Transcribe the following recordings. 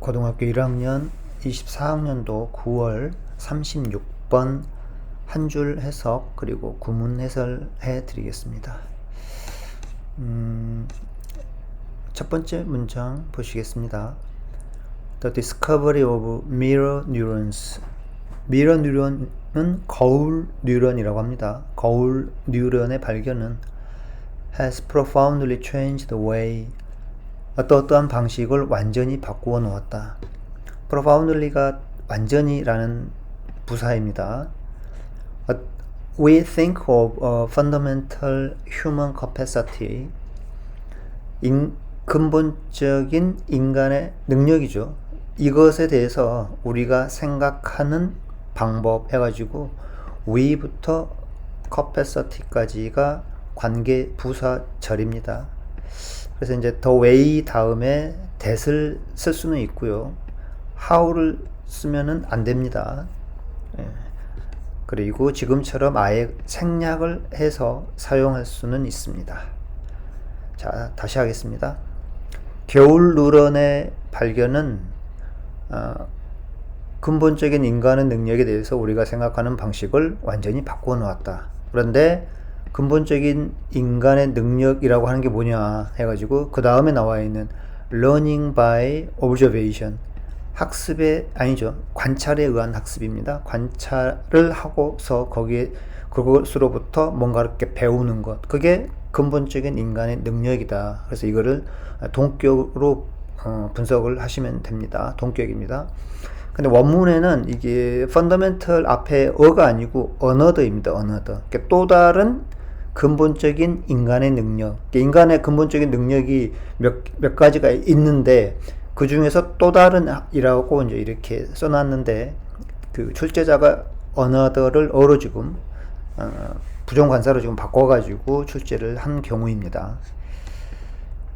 고등학교 1학년 24학년도 9월 36번 한 줄 해석 그리고 구문 해설해 드리겠습니다. 음, 첫 번째 문장 보시겠습니다. The discovery of mirror neurons. 미러 뉴런은 거울 뉴런이라고 합니다. 거울 뉴런의 발견은 has profoundly changed the way 어떠어떠한 방식을 완전히 바꾸어 놓았다. profoundly가 완전히라는 부사입니다. We think of a fundamental human capacity. 인, 근본적인 인간의 능력이죠. 이것에 대해서 우리가 생각하는 방법 해가지고 we부터 capacity까지가 관계 부사절입니다. 그래서 이제 the way 다음에 that을 쓸 수는 있고요. how를 쓰면은 안 됩니다. 예. 그리고 지금처럼 아예 생략을 해서 사용할 수는 있습니다. 자, 다시 하겠습니다. 겨울 누런의 발견은 어, 근본적인 인간의 능력에 대해서 우리가 생각하는 방식을 완전히 바꾸어 놓았다. 그런데 근본적인 인간의 능력이라고 하는 게 뭐냐 해가지고 그 다음에 나와 있는 learning by observation 학습의 아니죠 관찰에 의한 학습입니다. 관찰을 하고서 거기에 그것으로부터 뭔가 이렇게 배우는 것 그게 근본적인 인간의 능력이다. 그래서 이거를 동격으로 어, 분석을 하시면 됩니다. 동격입니다. 근데 원문에는 이게 펀더멘털 앞에 어가 아니고 어너더입니다. 어너더. 그러니까 또 다른 근본적인 인간의 능력. 인간의 근본적인 능력이 몇, 몇 가지가 있는데 그 중에서 또 다른 이라고 이제 이렇게 써놨는데 그 출제자가 어너더를 어로 지금 어, 부정관사로 지금 바꿔가지고 출제를 한 경우입니다.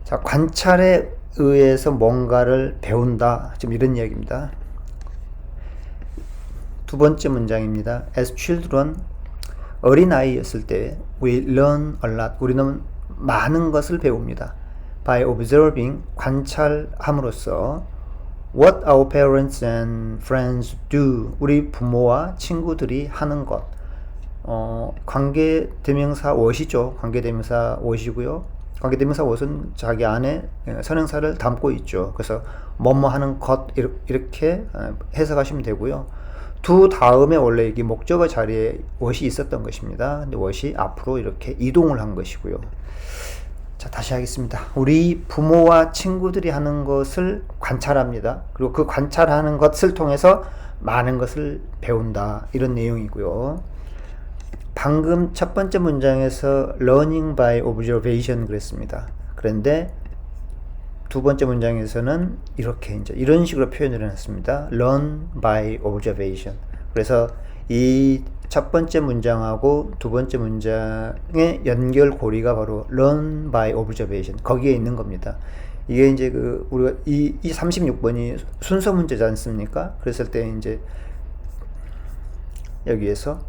자, 관찰에 의해서 뭔가를 배운다. 지금 이런 이야기입니다. 두 번째 문장입니다. As children, 어린아이였을 때 we learn a lot. 우리는 많은 것을 배웁니다. By observing, 관찰함으로써 what our parents and friends do. 우리 부모와 친구들이 하는 것. 어, 관계 대명사 what이죠. 관계 대명사 what이고요. 관계 대명사 what은 자기 안에 선행사를 담고 있죠. 그래서 뭐뭐 하는 것 이렇게 해석하시면 되고요. 두 다음에 원래 이게 목적어 자리에 what이 있었던 것입니다. 근데 what이 앞으로 이렇게 이동을 한 것이고요. 자, 다시 하겠습니다. 우리 부모와 친구들이 하는 것을 관찰합니다. 그리고 그 관찰하는 것을 통해서 많은 것을 배운다. 이런 내용이고요. 방금 첫 번째 문장에서 learning by observation 그랬습니다. 그런데 두 번째 문장에서는 이렇게 이제 이런 식으로 표현을 해놨습니다. learn by observation. 그래서 이 첫 번째 문장하고 두 번째 문장의 연결 고리가 바로 learn by observation. 거기에 있는 겁니다. 이게 이제 그 우리가 이, 이 36번이 순서 문제지 않습니까? 그랬을 때 이제 여기에서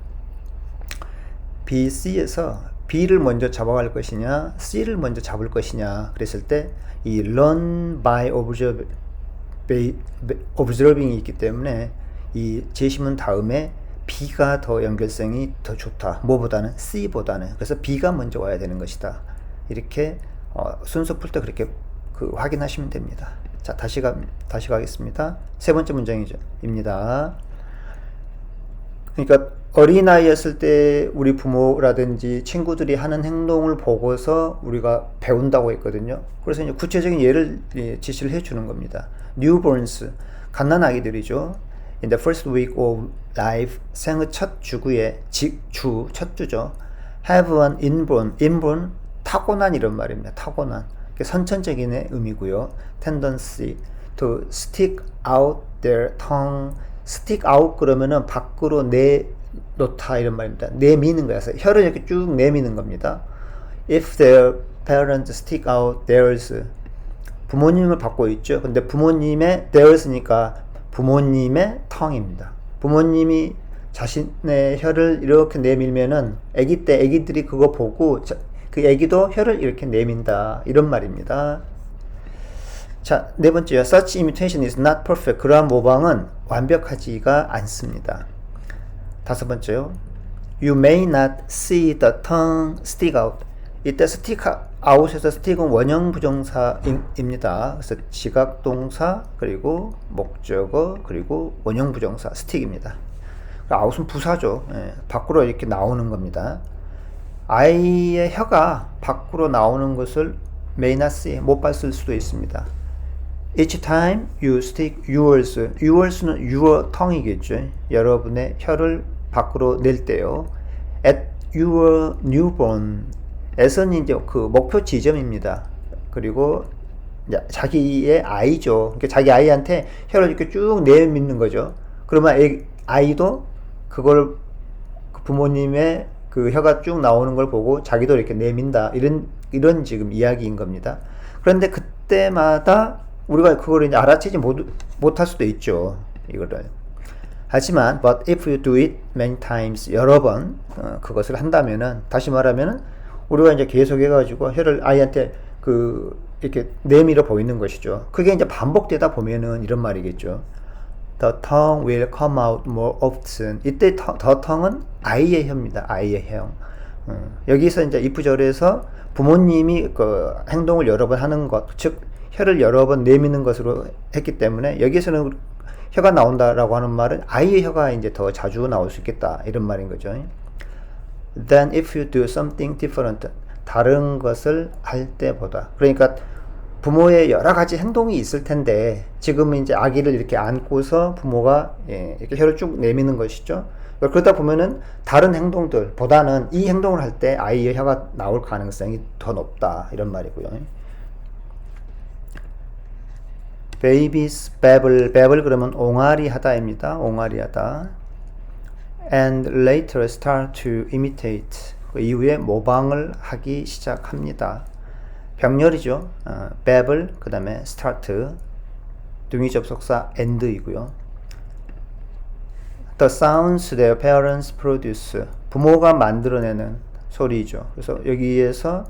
B, C에서 B를 먼저 잡아갈 것이냐, C를 먼저 잡을 것이냐, 그랬을 때 이 learn by observing이 있기 때문에 이 제시문 다음에 B가 더 연결성이 더 좋다. 뭐보다는 C보다는. 그래서 B가 먼저 와야 되는 것이다. 이렇게 어, 순서 풀 때 그렇게 그 확인하시면 됩니다. 자, 다시 가, 다시 가겠습니다. 세 번째 문장이죠. 입니다. 그러니까 어린아이였을 때 우리 부모라든지 친구들이 하는 행동을 보고서 우리가 배운다고 했거든요. 그래서 이제 구체적인 예를 지시를 해 주는 겁니다. newborns, 갓난아기들이죠. In the first week of life, 생의 첫 주구에, 주, 첫 주죠. have an inborn, inborn, 타고난 이런 말입니다. 타고난. 선천적인 의미고요. tendency to stick out their tongue, stick out 그러면은 밖으로 내 놓다 이런 말입니다. 내미는. 서 혀를 이렇게 쭉 내미는 겁니다. If their parents stick out theirs 부모님을 받고 있죠. 근데 부모님의 theirs니까 부모님의 tongue입니다. 부모님이 자신의 혀를 이렇게 내밀면은 아기 때 아기들이 그거 보고 그 아기도 혀를 이렇게 내민다 이런 말입니다. 자, 네 번째요. Such imitation is not perfect. 그러한 모방은 완벽하지가 않습니다. 다섯 번째요. You may not see the tongue stick out. 이때 stick out에서 stick은 원형 부정사입니다. 그래서 지각 동사 그리고 목적어 그리고 원형 부정사 stick입니다. out은 부사죠. 예, 밖으로 이렇게 나오는 겁니다. 아이의 혀가 밖으로 나오는 것을 may not see 못 봤을 수도 있습니다. Each time you stick yours, yours는 your tongue이겠죠. 여러분의 혀를 밖으로 낼 때요. At your newborn, 에서는 이제 그 목표 지점입니다. 그리고 자기의 아이죠. 그러니까 자기 아이한테 혀를 이렇게 쭉 내밀는 거죠. 그러면 애- 아이도 그걸 그 부모님의 그 혀가 쭉 나오는 걸 보고 자기도 이렇게 내민다. 이런 이런 지금 이야기인 겁니다. 그런데 그때마다 우리가 그걸 이제 알아채지 못, 못할 수도 있죠. 이거를. 하지만 but if you do it many times 여러 번 어, 그것을 한다면은 다시 말하면은 우리가 이제 계속 해가지고 혀를 아이한테 그 이렇게 내밀어 보이는 것이죠. 그게 이제 반복되다 보면은 이런 말이겠죠. The tongue will come out more often. 이때 터- the tongue은 아이의 혀입니다. 아이의 혀. 음, 여기서 이제 이프절에서 부모님이 그 행동을 여러 번 하는 것, 즉 혀를 여러 번 내미는 것으로 했기 때문에 여기서는 혀가 나온다라고 하는 말은 아이의 혀가 이제 더 자주 나올 수 있겠다 이런 말인 거죠. Then if you do something different, 다른 것을 할 때보다 그러니까 부모의 여러 가지 행동이 있을 텐데 지금 이제 아기를 이렇게 안고서 부모가 예, 이렇게 혀를 쭉 내미는 것이죠. 그러다 보면은 다른 행동들보다는 이 행동을 할 때 아이의 혀가 나올 가능성이 더 높다 이런 말이고요. Babies babble babble 그러면 옹알이 하다입니다. 옹알이 하다. and later start to imitate 그 이후에 모방을 하기 시작합니다. 병렬이죠. 어, babble 그 다음에 start 등위 접속사 and이고요. The sounds their parents produce 부모가 만들어내는 소리죠. 그래서 여기에서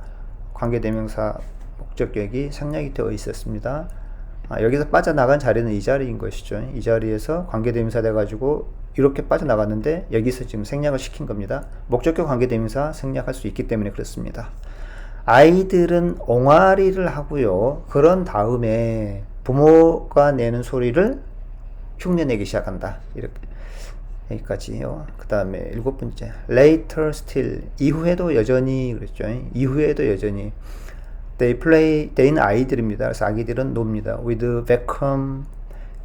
관계대명사 목적격이 생략이 되어 있었습니다. 아, 여기서 빠져나간 자리는 이 자리인 것이죠. 이 자리에서 관계대명사 돼가지고 이렇게 빠져나갔는데 여기서 지금 생략을 시킨 겁니다. 목적격 관계대명사 생략할 수 있기 때문에 그렇습니다. 아이들은 옹알이를 하고요. 그런 다음에 부모가 내는 소리를 흉내내기 시작한다. 이렇게 여기까지요. 그 다음에 일곱 번째 later still 이후에도 여전히 그랬죠. 이후에도 여전히 they play they는 아이들입니다. 그래서 아기들은 놉니다. with vacuum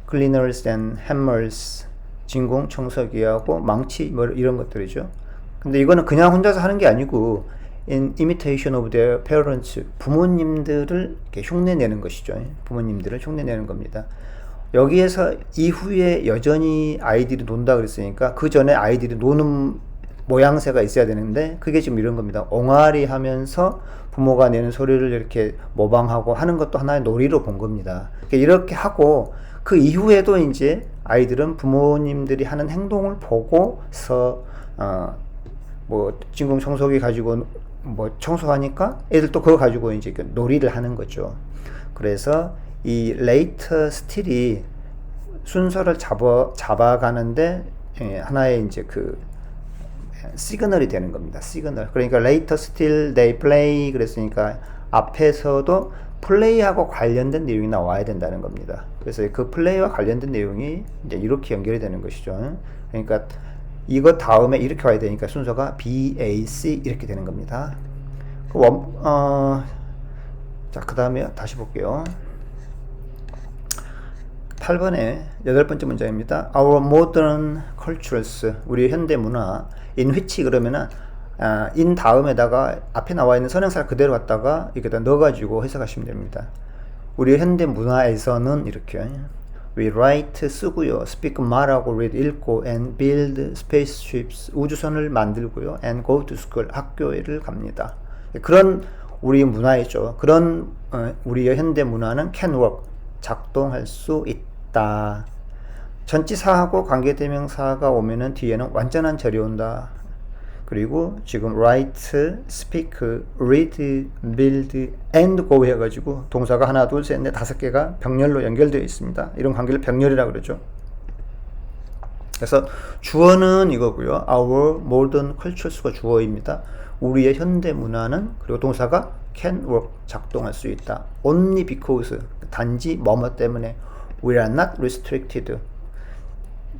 cleaners and hammers 진공 청소기하고 망치 뭐 이런 것들이죠. 근데 이거는 그냥 혼자서 하는 게 아니고 in imitation of their parents 부모님들을 이렇게 흉내 내는 것이죠. 부모님들을 흉내 내는 겁니다. 여기에서 이후에 여전히 아이들이 논다 그랬으니까 그 전에 아이들이 노는 모양새가 있어야 되는데 그게 지금 이런 겁니다. 옹알이 하면서 부모가 내는 소리를 이렇게 모방하고 하는 것도 하나의 놀이로 본 겁니다. 그러니까 이렇게 하고 그 이후에도 이제 아이들은 부모님들이 하는 행동을 보고서 어뭐 진공 청소기 가지고 뭐 청소하니까 애들 또 그거 가지고 이제 그 놀이를 하는 거죠. 그래서 이 레이터 스틸이 순서를 잡아 잡아가는데 예, 하나의 이제 그 시그널이 되는 겁니다. 시그널. 그러니까 later still they play 그랬으니까 앞에서도 플레이하고 관련된 내용이 나와야 된다는 겁니다. 그래서 그 플레이와 관련된 내용이 이제 이렇게 연결이 되는 것이죠. 그러니까 이거 다음에 이렇게 와야 되니까 순서가 B, A, C 이렇게 되는 겁니다. 그 원, 어, 자, 그 다음에 다시 볼게요. 8번에 여덟 번째 문장입니다. Our modern cultures, 우리 현대 문화, in which 그러면은 아, in 다음에다가 앞에 나와 있는 선행사를 그대로 갖다가 이렇게 넣어가지고 해석하시면 됩니다. 우리 현대 문화에서는 이렇게 we write 쓰고요, speak 말하고, read 읽고, and build spaceships 우주선을 만들고요, and go to school 학교를 갑니다. 그런 우리 문화이죠. 그런 어, 우리의 현대 문화는 can work 작동할 수 있다. 전치사하고 관계대명사가 오면은 뒤에는 완전한 절이 온다. 그리고 지금 write, speak, read, build, and go 해가지고 동사가 하나, 둘, 셋, 넷, 다섯 개가 병렬로 연결되어 있습니다. 이런 관계를 병렬이라고 그러죠. 그래서 주어는 이거고요. Our modern cultures가 주어입니다. 우리의 현대 문화는 그리고 동사가 can work 작동할 수 있다. Only because 단지 뭐뭐 때문에 we are not restricted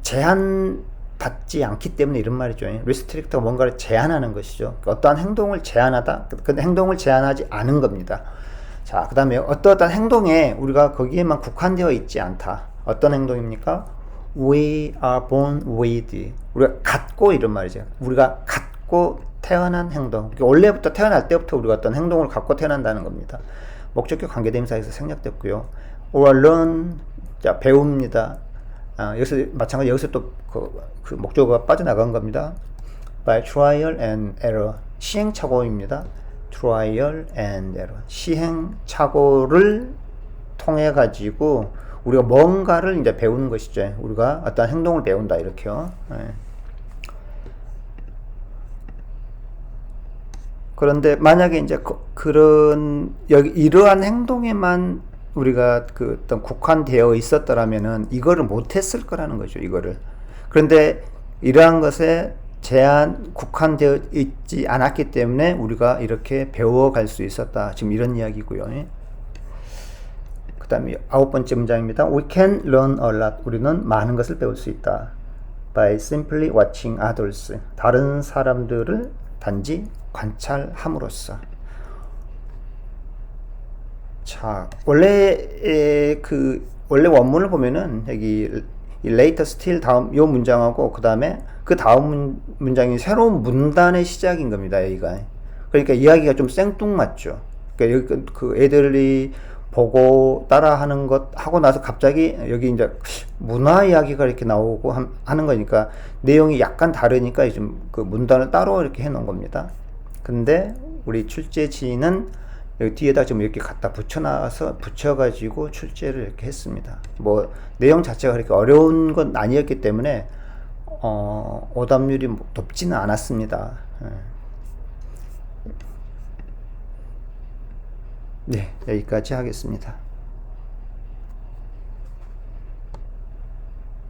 제한 받지 않기 때문에 이런 말이죠. restrict가 뭔가를 제한하는 것이죠. 어떠한 행동을 제한하다. 그 행동을 제한하지 않은 겁니다. 자, 그 다음에 어떠한 행동에 우리가 거기에만 국한되어 있지 않다. 어떤 행동입니까? We are born with. 우리가 갖고 이런 말이죠. 우리가 갖고 태어난 행동. 그러니까 원래부터 태어날 때부터 우리가 어떤 행동을 갖고 태어난다는 겁니다. 목적격 관계대명사에서 생략됐고요. or learn. 자, 배웁니다. 아, 여기서 마찬가지 여기서 또그 그 목적어가 빠져나간 겁니다. by trial and error. 시행착오입니다. trial and error. 시행착오를 통해 가지고 우리가 뭔가를 이제 배우는 것이죠. 우리가 어떤 행동을 배운다 이렇게요. 예. 그런데 만약에 이제 그, 런 여기 이러한 행동에만 우리가 그 어떤 국한되어 있었더라면은 이거를 못했을 거라는 거죠. 이거를 그런데 이러한 것에 제한 국한되어 있지 않았기 때문에 우리가 이렇게 배워갈 수 있었다. 지금 이런 이야기고요. 예. 그 다음에 아홉 번째 문장입니다. We can learn a lot. 우리는 많은 것을 배울 수 있다. By simply watching others. 다른 사람들을 단지 관찰함으로써. 자, 원래 그 원래 원문을 보면은 여기 later still 다음 요 문장하고 그 다음에 그 다음 문, 문장이 새로운 문단의 시작인 겁니다. 여기가. 그러니까 이야기가 좀 생뚱맞죠. 그러니까 여기 그, 그 애들이 보고 따라하는 것 하고 나서 갑자기 여기 이제 문화 이야기가 이렇게 나오고 하는 거니까 내용이 약간 다르니까 지금 그 문단을 따로 이렇게 해 놓은 겁니다. 근데 우리 출제지는 여기 뒤에다 좀 이렇게 갖다 붙여놔서 붙여가지고 출제를 이렇게 했습니다. 뭐 내용 자체가 그렇게 어려운 건 아니었기 때문에 어, 오답률이 높지는 않았습니다. 예. 네, 여기까지 하겠습니다.